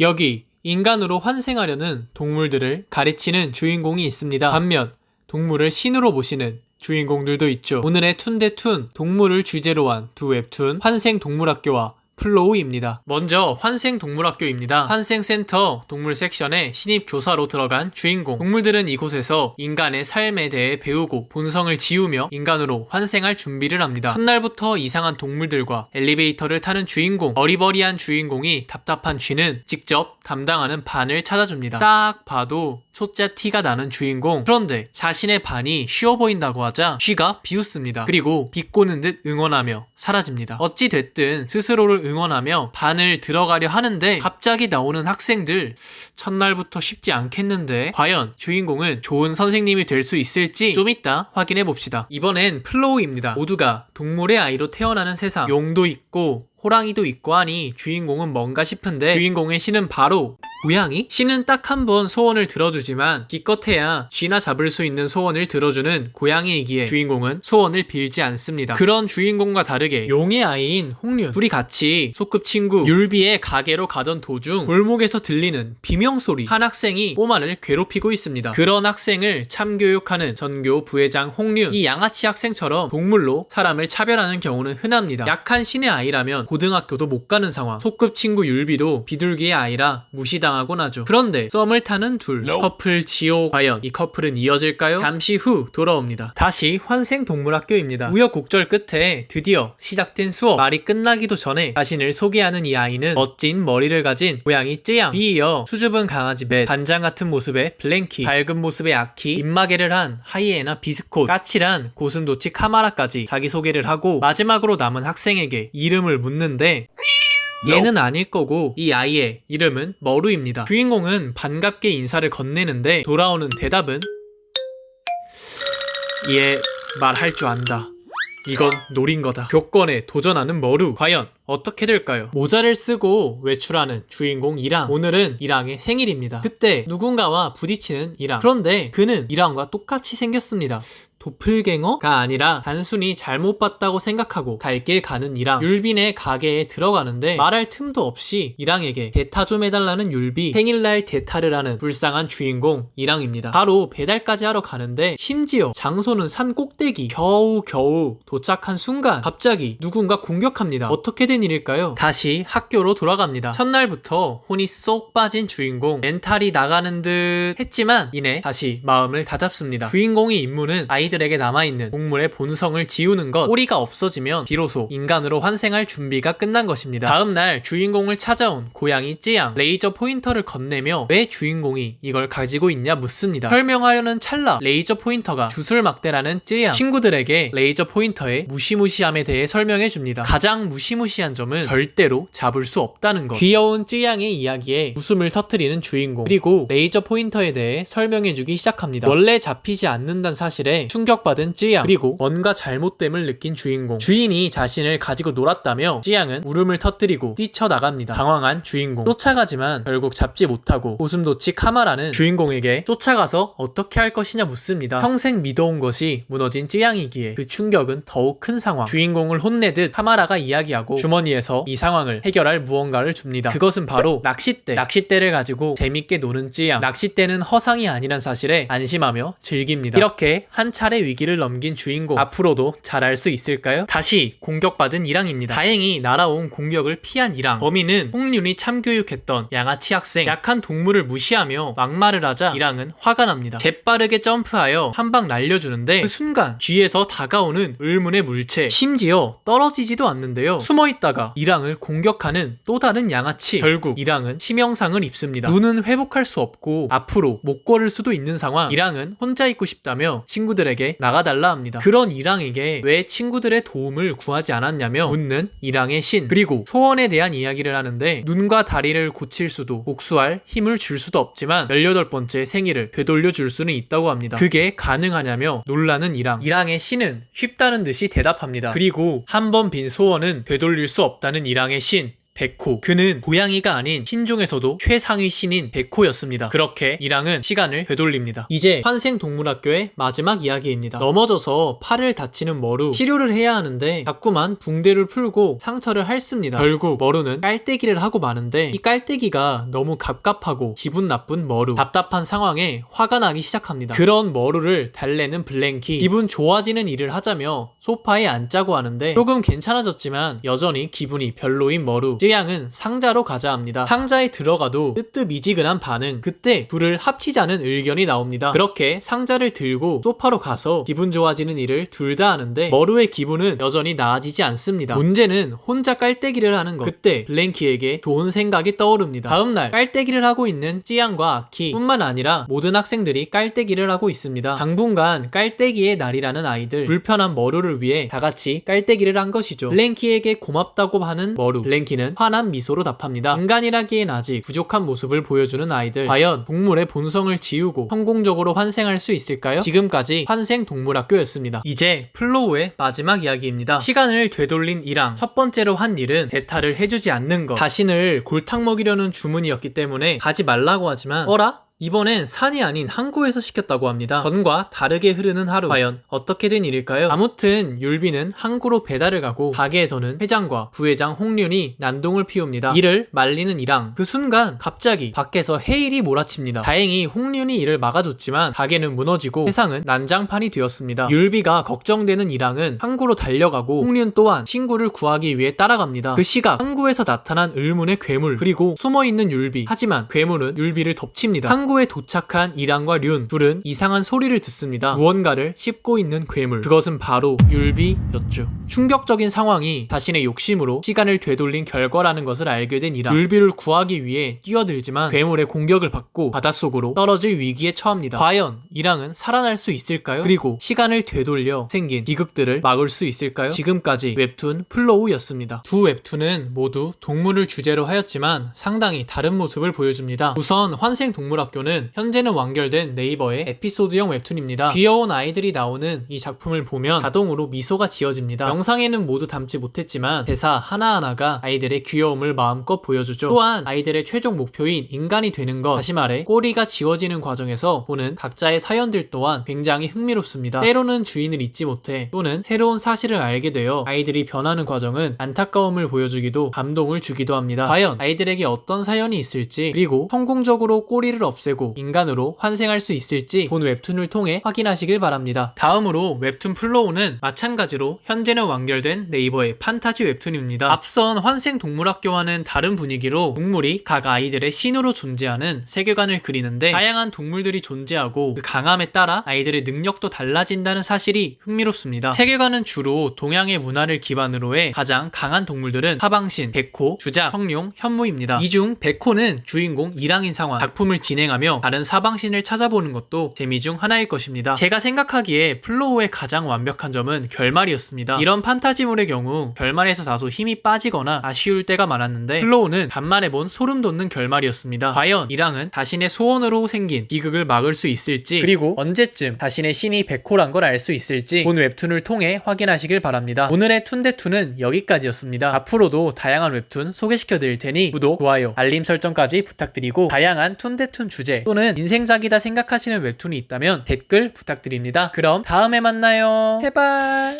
여기 인간으로 환생하려는 동물들을 가르치는 주인공이 있습니다. 반면 동물을 신으로 모시는 주인공들도 있죠. 오늘의 툰데툰 동물을 주제로 한 두 웹툰 환생 동물학교와 플로우입니다. 먼저 환생 동물학교입니다. 환생센터 동물 섹션에 신입 교사로 들어간 주인공. 동물들은 이곳에서 인간의 삶에 대해 배우고 본성을 지우며 인간으로 환생할 준비를 합니다. 첫날부터 이상한 동물들과 엘리베이터를 타는 주인공. 어리버리한 주인공이 답답한 쥐는 직접 담당하는 반을 찾아줍니다. 딱 봐도 소자 티가 나는 주인공. 그런데 자신의 반이 쉬워 보인다고 하자 쥐가 비웃습니다. 그리고 비꼬는 듯 응원하며 사라집니다. 어찌 됐든 스스로를 응원하며 반을 들어가려 하는데 갑자기 나오는 학생들 첫날부터 쉽지 않겠는데 과연 주인공은 좋은 선생님이 될 수 있을지 좀 이따 확인해 봅시다. 이번엔 플로우입니다. 모두가 동물의 아이로 태어나는 세상. 용도 있고 호랑이도 있고 하니 주인공은 뭔가 싶은데 주인공의 신은 바로 고양이? 신은 딱 한 번 소원을 들어주지만 기껏해야 쥐나 잡을 수 있는 소원을 들어주는 고양이이기에 주인공은 소원을 빌지 않습니다. 그런 주인공과 다르게 용의 아이인 홍륜 둘이 같이 소꿉 친구 율비의 가게로 가던 도중 골목에서 들리는 비명 소리 한 학생이 꼬마를 괴롭히고 있습니다. 그런 학생을 참교육하는 전교 부회장 홍륜 이 양아치 학생처럼 동물로 사람을 차별하는 경우는 흔합니다. 약한 신의 아이라면 고등학교도 못 가는 상황 소꿉 친구 율비도 비둘기의 아이라 무시당 하곤 하죠. 그런데 썸을 타는 둘 커플 지호 과연 이 커플은 이어질까요? 잠시 후 돌아옵니다. 다시 환생 동물학교입니다. 우여곡절 끝에 드디어 시작된 수업 말이 끝나기도 전에 자신을 소개하는 이 아이는 멋진 머리를 가진 고양이 쯔양 이어 수줍은 강아지 맷 반장 같은 모습의 블랭키 밝은 모습의 아키 입마개를 한 하이에나 비스콧 까칠한 고슴도치 카마라까지 자기소개를 하고 마지막으로 남은 학생에게 이름을 묻는데 얘는 아닐 거고 이 아이의 이름은 머루입니다. 주인공은 반갑게 인사를 건네는데 돌아오는 대답은 얘 말할 줄 안다. 이건 노린 거다. 교권에 도전하는 머루. 과연 어떻게 될까요? 모자를 쓰고 외출하는 주인공 이랑. 오늘은 이랑의 생일입니다. 그때 누군가와 부딪히는 이랑. 그런데 그는 이랑과 똑같이 생겼습니다. 도플갱어가 아니라 단순히 잘못 봤다고 생각하고 갈 길 가는 이랑 율빈의 가게에 들어가는데 말할 틈도 없이 이랑에게 대타 좀 해달라는 율비 생일날 대타를 하는 불쌍한 주인공 이랑입니다. 바로 배달까지 하러 가는데 심지어 장소는 산 꼭대기 겨우 겨우 도착한 순간 갑자기 누군가 공격합니다. 어떻게 된 일일까요? 다시 학교로 돌아갑니다. 첫날부터 혼이 쏙 빠진 주인공 멘탈이 나가는 듯 했지만 이내 다시 마음을 다잡습니다. 주인공의 임무는 아이들 에게 남아있는 동물의 본성을 지우는 것 꼬리가 없어지면 비로소 인간으로 환생할 준비가 끝난 것입니다. 다음날 주인공을 찾아온 고양이 찌양 레이저 포인터를 건네며 왜 주인공이 이걸 가지고 있냐 묻습니다. 설명하려는 찰나 레이저 포인터가 주술막대라는 찌양 친구들에게 레이저 포인터의 무시무시함에 대해 설명해 줍니다. 가장 무시무시한 점은 절대로 잡을 수 없다는 것. 귀여운 찌양의 이야기에 웃음을 터뜨리는 주인공 그리고 레이저 포인터에 대해 설명해 주기 시작합니다. 원래 잡히지 않는다는 사실에 충 격받은 찌양 그리고 뭔가 잘못됨을 느낀 주인공 주인이 자신을 가지고 놀았다며 찌양은 울음을 터뜨리고 뛰쳐나갑니다. 당황한 주인공 쫓아가지만 결국 잡지 못하고 고슴도치 카마라는 주인공에게 쫓아가서 어떻게 할 것이냐 묻습니다. 평생 믿어온 것이 무너진 찌양이기에 그 충격은 더욱 큰 상황 주인공을 혼내듯 카마라가 이야기하고 주머니에서 이 상황을 해결할 무언가를 줍니다. 그것은 바로 낚싯대 낚싯대를 가지고 재밌게 노는 찌양 낚싯대는 허상이 아니란 사실에 안심하며 즐깁니다. 이렇게 한 차례 위기를 넘긴 주인공 앞으로도 잘할 수 있을까요? 다시 공격받은 이랑입니다. 다행히 날아온 공격을 피한 이랑 범인은 홍윤이 참교육했던 양아치 학생 약한 동물을 무시하며 막말을 하자 이랑은 화가 납니다. 재빠르게 점프하여 한 방 날려주는데 그 순간 뒤에서 다가오는 의문의 물체 심지어 떨어지지도 않는데요. 숨어있다가 이랑을 공격하는 또 다른 양아치 결국 이랑은 치명상을 입습니다. 눈은 회복할 수 없고 앞으로 못 걸을 수도 있는 상황 이랑은 혼자 있고 싶다며 친구들에게 나가달라 합니다. 그런 이랑에게 왜 친구들의 도움을 구하지 않았냐며 묻는 이랑의 신 그리고 소원에 대한 이야기를 하는데 눈과 다리를 고칠 수도 복수할 힘을 줄 수도 없지만 18번째 생일을 되돌려 줄 수는 있다고 합니다. 그게 가능하냐며 놀라는 이랑 이랑의 신은 쉽다는 듯이 대답합니다. 그리고 한 번 빈 소원은 되돌릴 수 없다는 이랑의 신 백호. 그는 고양이가 아닌 신종에서도 최상위 신인 백호였습니다. 그렇게 이랑은 시간을 되돌립니다. 이제 환생동물학교의 마지막 이야기입니다. 넘어져서 팔을 다치는 머루. 치료를 해야 하는데 자꾸만 붕대를 풀고 상처를 핥습니다. 결국 머루는 깔때기를 하고 마는데 이 깔때기가 너무 갑갑하고 기분 나쁜 머루. 답답한 상황에 화가 나기 시작합니다. 그런 머루를 달래는 블랭키. 기분 좋아지는 일을 하자며 소파에 앉자고 하는데 조금 괜찮아졌지만 여전히 기분이 별로인 머루. 쯔양은 상자로 가자 합니다. 상자에 들어가도 뜨뜻미지근한 반응. 그때 둘을 합치자는 의견이 나옵니다. 그렇게 상자를 들고 소파로 가서 기분 좋아지는 일을 둘 다 하는데 머루의 기분은 여전히 나아지지 않습니다. 문제는 혼자 깔때기를 하는 것. 그때 블랭키에게 좋은 생각이 떠오릅니다. 다음날 깔때기를 하고 있는 찌양과 아키 뿐만 아니라 모든 학생들이 깔때기를 하고 있습니다. 당분간 깔때기의 날이라는 아이들 불편한 머루를 위해 다 같이 깔때기를 한 것이죠. 블랭키에게 고맙다고 하는 머루. 블랭키는 환한 미소로 답합니다. 인간이라기엔 아직 부족한 모습을 보여주는 아이들. 과연 동물의 본성을 지우고 성공적으로 환생할 수 있을까요? 지금까지 환생 동물학교였습니다. 이제 플로우의 마지막 이야기입니다. 시간을 되돌린 이랑 첫 번째로 한 일은 대타를 해주지 않는 것. 자신을 골탕 먹이려는 주문이었기 때문에 가지 말라고 하지만 어라? 이번엔 산이 아닌 항구에서 시켰다고 합니다. 전과 다르게 흐르는 하루. 과연 어떻게 된 일일까요? 아무튼 율비는 항구로 배달을 가고 가게에서는 회장과 부회장 홍륜이 난동을 피웁니다. 이를 말리는 이랑 그 순간 갑자기 밖에서 해일이 몰아칩니다. 다행히 홍륜이 이를 막아줬지만 가게는 무너지고 세상은 난장판이 되었습니다. 율비가 걱정되는 이랑은 항구로 달려가고 홍륜 또한 친구를 구하기 위해 따라갑니다. 그 시각 항구에서 나타난 의문의 괴물 그리고 숨어있는 율비 하지만 괴물은 율비를 덮칩니다. 항구 에 도착한 이랑과 륜 둘은 이상한 소리를 듣습니다. 무언가를 씹고 있는 괴물 그것은 바로 율비였죠. 충격적인 상황이 자신의 욕심으로 시간을 되돌린 결과라는 것을 알게 된 이랑 율비를 구하기 위해 뛰어들지만 괴물의 공격을 받고 바닷속으로 떨어질 위기에 처합니다. 과연 이랑은 살아날 수 있을까요? 그리고 시간을 되돌려 생긴 비극들을 막을 수 있을까요? 지금까지 웹툰 플로우였습니다. 두 웹툰은 모두 동물을 주제로 하였지만 상당히 다른 모습을 보여줍니다. 우선 환생 동물학 교는 현재는 완결된 네이버의 에피소드형 웹툰입니다. 귀여운 아이들이 나오는 이 작품을 보면 자동으로 미소가 지어집니다. 영상에는 모두 담지 못했지만 대사 하나하나가 아이들의 귀여움을 마음껏 보여주죠. 또한 아이들의 최종 목표인 인간이 되는 것, 다시 말해 꼬리가 지워지는 과정에서 보는 각자의 사연들 또한 굉장히 흥미롭습니다. 때로는 주인을 잊지 못해 또는 새로운 사실을 알게 되어 아이들이 변하는 과정은 안타까움을 보여주기도 감동을 주기도 합니다. 과연 아이들에게 어떤 사연이 있을지 그리고 성공적으로 꼬리를 없애 고 인간으로 환생할 수 있을지 본 웹툰을 통해 확인하시길 바랍니다. 다음으로 웹툰 플로우는 마찬가지로 현재는 완결된 네이버의 판타지 웹툰입니다. 앞선 환생 동물학교와는 다른 분위기로 동물이 각 아이들의 신으로 존재하는 세계관을 그리는데 다양한 동물들이 존재하고 그 강함에 따라 아이들의 능력도 달라진다는 사실이 흥미롭습니다. 세계관은 주로 동양의 문화를 기반으로 해 가장 강한 동물들은 하방신, 백호, 주작, 성룡, 현무입니다. 이 중 백호는 주인공 이랑인 상황 작품을 진행하 며 다른 사방신을 찾아보는 것도 재미 중 하나일 것입니다. 제가 생각하기에 플로우의 가장 완벽한 점은 결말이었습니다. 이런 판타지물의 경우 결말에서 다소 힘이 빠지거나 아쉬울 때가 많았는데 플로우는 간만에 본 소름 돋는 결말이었습니다. 과연 이랑은 자신의 소원으로 생긴 비극을 막을 수 있을지 그리고 언제쯤 자신의 신이 백호란 걸 알 수 있을지 본 웹툰을 통해 확인하시길 바랍니다. 오늘의 툰데툰은 여기까지였습니다. 앞으로도 다양한 웹툰 소개시켜 드릴 테니 구독, 좋아요, 알림 설정까지 부탁드리고 다양한 툰데툰 주제 또는 인생작이다 생각하시는 웹툰이 있다면 댓글 부탁드립니다. 그럼 다음에 만나요. 제발.